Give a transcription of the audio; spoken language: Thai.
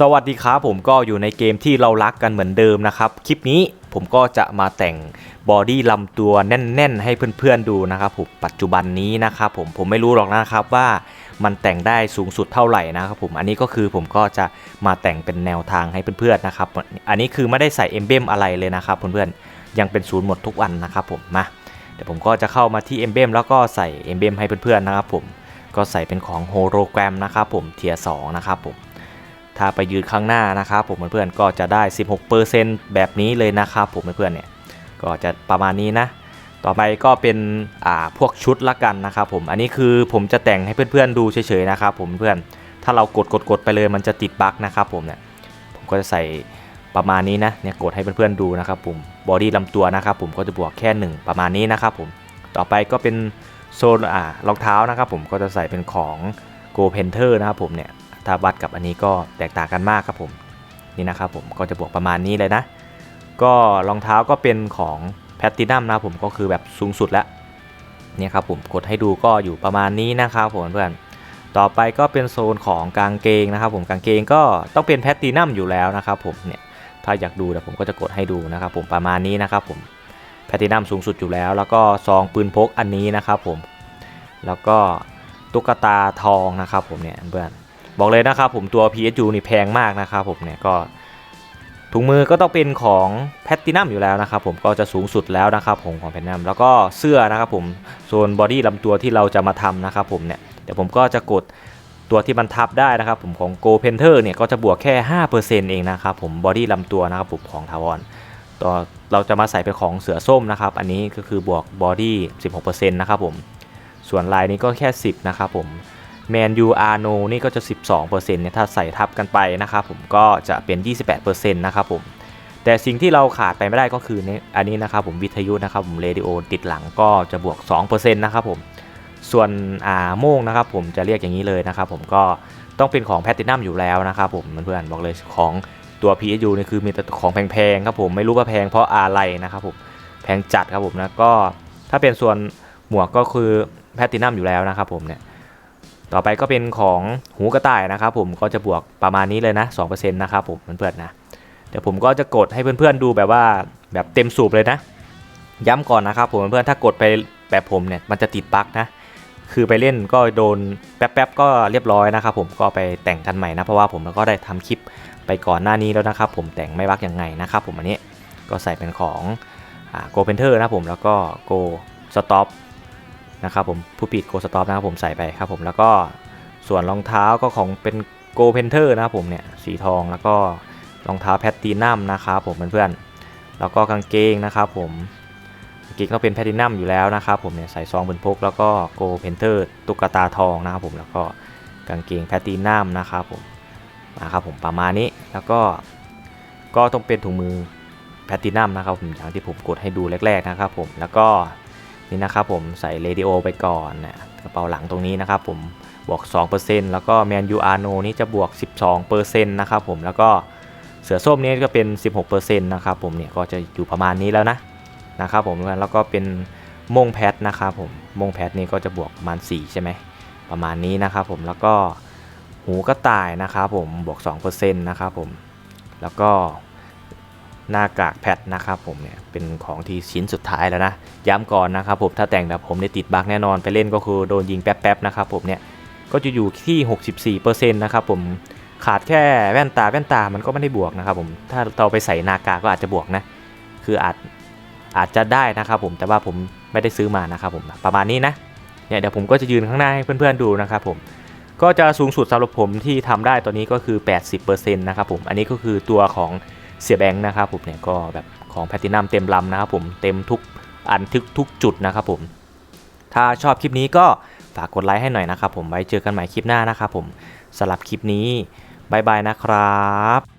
สวัสดีครับผมก็อยู่ในเกมที่เรารักกันเหมือนเดิมนะครับ คลิปนี้ผมก็จะมาแต่งบอดี้ลำตัวแน่น ๆ ให้เพื่อน ๆ ดูนะครับผมปัจจุบันนี้นะครับผมผมไม่รู้หรอกนะครับว่ามันแต่งได้สูงสุดเท่าไหร่นะครับผมอันนี้ก็คือผมก็จะมาแต่งเป็นแนวทางให้เพื่อนๆนะครับอันนี้คือไม่ได้ใส่เอมเบมอะไรเลยนะครับเพื่อนๆยังเป็นศูนย์หมดทุกวันนะครับผมมาเดี๋ยวผมก็จะเข้ามาที่เอมเบมแล้วก็ใส่เอมเบมให้เพื่อนๆนะครับผมก็ใส่เป็นของโฮโลแกรมนะครับผมเทียร์สนะครับผม ถ้าไปยืนข้างหน้านะครับผมเพื่อนๆก็จะได้ 16%แบบนี้เลยนะครับผมเพื่อนๆเนี่ยก็จะประมาณนี้นะ ต่อไปก็เป็นอ่าพวกชุดละกันนะครับผมอันนี้คือผมจะแต่งให้เพื่อนๆดูเฉยๆนะครับผมเพื่อนถ้าเรากดกดกดไปเลยมันจะติดบั๊กนะครับผมเนี่ยผมก็จะใส่ประมาณนี้นะเนี่ยกดให้เพื่อนๆดูนะครับผมบอดี้ลำตัวนะครับผมก็จะบวกแค่ 1 ประมาณนี้นะครับผมต่อไปก็เป็นโซนอ่ารองเท้านะครับผมก็จะใส่เป็นของ Go p a n t e r นะครับผมเนี่ย ถ้าวัดกับอันนี้ก็แตกต่างกันมากครับผมนี่นะครับผมก็จะบวกประมาณนี้เลยนะ ก็รองเท้าก็เป็นของแพตตินัมนะผมก็คือแบบสูงสุดแล้วเนี่ยครับผมกดให้ดูก็อยู่ประมาณนี้นะครับผมเพื่อนต่อไปก็เป็นโซนของกางเกงนะครับผมกางเกงก็ต้องเป็นแพตตินัมอยู่แล้วนะครับผมเนี่ยถ้าอยากดูเดี๋ยวผมก็จะกดให้ดูนะครับผมประมาณนี้นะครับผมแพตตินัมสูงสุดอยู่แล้ว แล้วก็ซองปืนพกอันนี้นะครับผมแล้วก็ตุ๊กตาทองนะครับผมเนี่ยเพื่อน บอกเลยนะครับผมตัว PSU นี่แพงมากนะครับผมเนี่ยก็ถุงมือก็ต้องเป็นของแพตตินัมอยู่แล้วนะครับผมก็จะสูงสุดแล้วนะครับผมของแพตตินัมแล้วก็เสื้อนะครับผมโซนบอดี้ลำตัวที่เราจะมาทำนะครับผมเนี่ยเดี๋ยวผมก็จะกดตัวที่มันทับได้นะครับผมของ Go p a n t e r เนี่ยก็จะบวกแค่ 5%เองนะครับผมบอดี้ลำตัวนะครับผมของทาวอนต่อเราจะมาใส่เป็นของเสือส้มนะครับอันนี้ก็คือบวกบอดี้16%นะครับผมส่วนลายนี้ก็แค่ 10นะครับผม แมนยูอาร์โนนี่ก็จะ 12%เนี่ยถ้าใส่ทับกันไปนะครับผมก็จะเป็น 28%นะครับผมแต่สิ่งที่เราขาดไปไม่ได้ก็คือในอันนี้นะครับผมวิทยุนะครับผมเรดิโอติดหลังก็จะบวก 2%นะครับผมส่วนอ่าโมงนะครับผมจะเรียกอย่างนี้เลยนะครับผมก็ต้องเป็นของแพตตินัมอยู่แล้วนะครับผมเพื่อนๆบอกเลยของตัว PSU นี่คือมีแต่ของแพงๆครับผมไม่รู้ว่าแพงเพราะอะไรนะครับผมแพงจัดครับผมนะก็ถ้าเป็นส่วนหมวกก็คือแพตตินัมอยู่แล้วนะครับผมเนี่ย ต่อไปก็เป็นของหูกระต่ายนะครับผมก็จะบวกประมาณนี้เลยนะ2%นะครับผมเพื่อนๆนะเดี๋ยวผมก็จะกดให้เพื่อนๆดูแบบว่าแบบเต็มสูบเลยนะ ย้ำก่อนนะครับผมเพื่อนๆถ้ากดไปแบบผมเนี่ยมันจะติดบั๊กนะคือไปเล่นก็โดนแป๊บๆก็เรียบร้อยนะครับผมก็ไปแต่งกันใหม่นะเพราะว่าผมก็ได้ทำคลิปไปก่อนหน้านี้แล้วนะครับผมแต่งไม่บั๊กยังไงนะครับผมอันนี้ก็ใส่เป็นของโกเพนเทอร์นะผมแล้วก็โกสต็อป นะครับผมผู้ปิดโกสต็อปนะครับผมใส่ไปครับผมแล้วก็ส่วนรองเท้าก็ของเป็นโกเพนเทอร์นะครับผมเนี่ยสีทองแล้วก็รองเท้าแพตตินัมนะครับผมเพื่อนๆแล้วก็กางเกงนะครับผมกางเกงก็เป็นแพตตินัมอยู่แล้วนะครับผมเนี่ยใส่ซองบนพกแล้วก็โกเพนเทอร์ตุ๊กตาทองนะครับผมแล้วก็กางเกงแพตตินัมนะครับผมนะครับผมประมาณนี้แล้วก็ก็ต้องเป็นถุงมือแพตตินัมนะครับผมอย่างที่ผมกดให้ดูแรกๆนะครับผมแล้วก็ นี่นะครับผมใส่เรดิโอไปก่อนนะกระเป๋าหลังตรงนี้นะครับผมบวก 2%แล้วก็แมนยูอาร์โนนี่จะบวก 12%นะครับผมแล้วก็เสือส้มนี่ก็เป็น 16%นะครับผมเนี่ยก็จะอยู่ประมาณนี้แล้วนะนะครับผมแล้วก็เป็นมงแพทนะครับผมมงแพทนี่ก็จะบวกประมาณ 4 ใช่ไหมประมาณนี้นะครับผมแล้วก็หูกระต่ายนะครับผมบวก2%นะครับผมแล้วก็ หน้ากากแพทนะครับผมเนี่ยเป็นของที่ชิ้นสุดท้ายแล้วนะย้ำก่อนนะครับผมถ้าแต่งแบบผมได้ติดบั๊กแน่นอนไปเล่นก็คือโดนยิงแป๊บๆนะครับผมเนี่ยก็จะอยู่ที่ 64%นะครับผมขาดแค่แว่นตาแว่นตามันก็ไม่ได้บวกนะครับผมถ้าเราไปใส่นากาก็อาจจะบวกนะคืออาจอาจจะได้นะครับผมแต่ว่าผมไม่ได้ซื้อมานะครับผมประมาณนี้นะเนี่ยเดี๋ยวผมก็จะยืนข้างหน้าให้เพื่อนๆดูนะครับผมก็จะสูงสุดสำหรับผมที่ทำได้ตอนนี้ก็คือ 80%นะครับผมอันนี้ก็คือตัวของ เสียแบงค์นะครับผมเนี่ยก็แบบของแพตินัมเต็มลำนะครับผมเต็มทุกอันทุกทุกจุดนะครับผม ถ้าชอบคลิปนี้ก็ฝากกดไลค์ให้หน่อยนะครับผมไว้เจอกันใหม่คลิปหน้านะครับผมสำหรับคลิปนี้บายบายนะครับ